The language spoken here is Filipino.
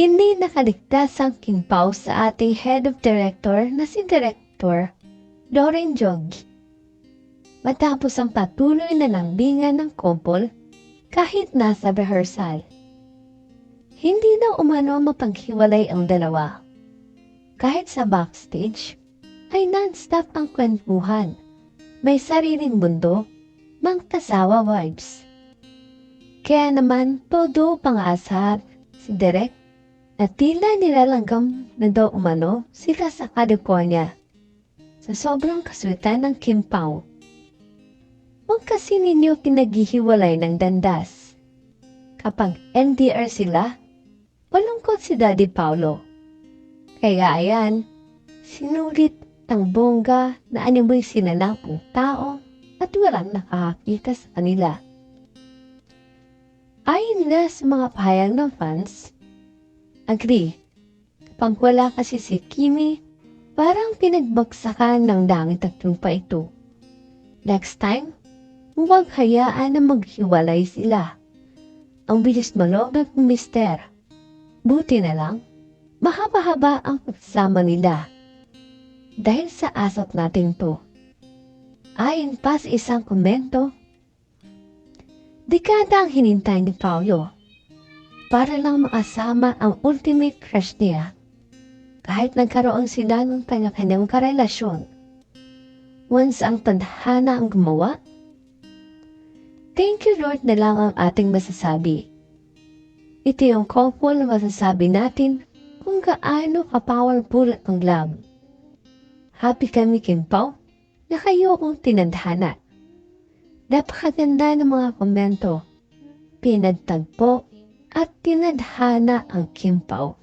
Hindi nakaligtas ang King Pao sa ating head of director na si Director Doreen Jogi. Matapos ang patuloy na lambingan ng couple kahit nasa rehearsal. Hindi na umano mapaghiwalay ang dalawa. Kahit sa backstage, ay non-stop ang kwentuhan. May sariling mundo, mang tasawa vibes. Kaya naman, todo pang-asar si Derek na tila nilalanggam na daw umano sila sa California sa sobrang kaswitan ng Kim Pao. Huwag kasi ninyo pinaghihiwalay ng dandas. Kapag NDR sila, malungkot si Daddy Paulo. Kaya ayan, sinulit ang bongga na animoy sinalang ang tao at walang nakakakita sa kanila. Ayon na sa mga pahayag ng fans, agree, kapag wala kasi si Kimi, parang pinagbagsakan ng langit at lupa ito. Next time, huwag hayaan na maghiwalay sila. Ang bilis malogag ng mister. Buti na lang, mahaba-haba ang pagsama nila. Dahil sa asap natin to. Ayon pa sa isang komento, dekada ang hinintay ni Paulo para lang makasama ang ultimate crush niya kahit nagkaroon sila ng kanya-kanyang karelasyon. Once ang tadhana ang gumawa, Thank you Lord na lang ang ating masasabi. Ito yung couple na masasabi natin kung gaano ka-powerful ang love. Happy kami Kim Pao na kayo kong tinadhana. Napakaganda ng mga komento. Pinagtagpo at tinadhana ang Kim Pao.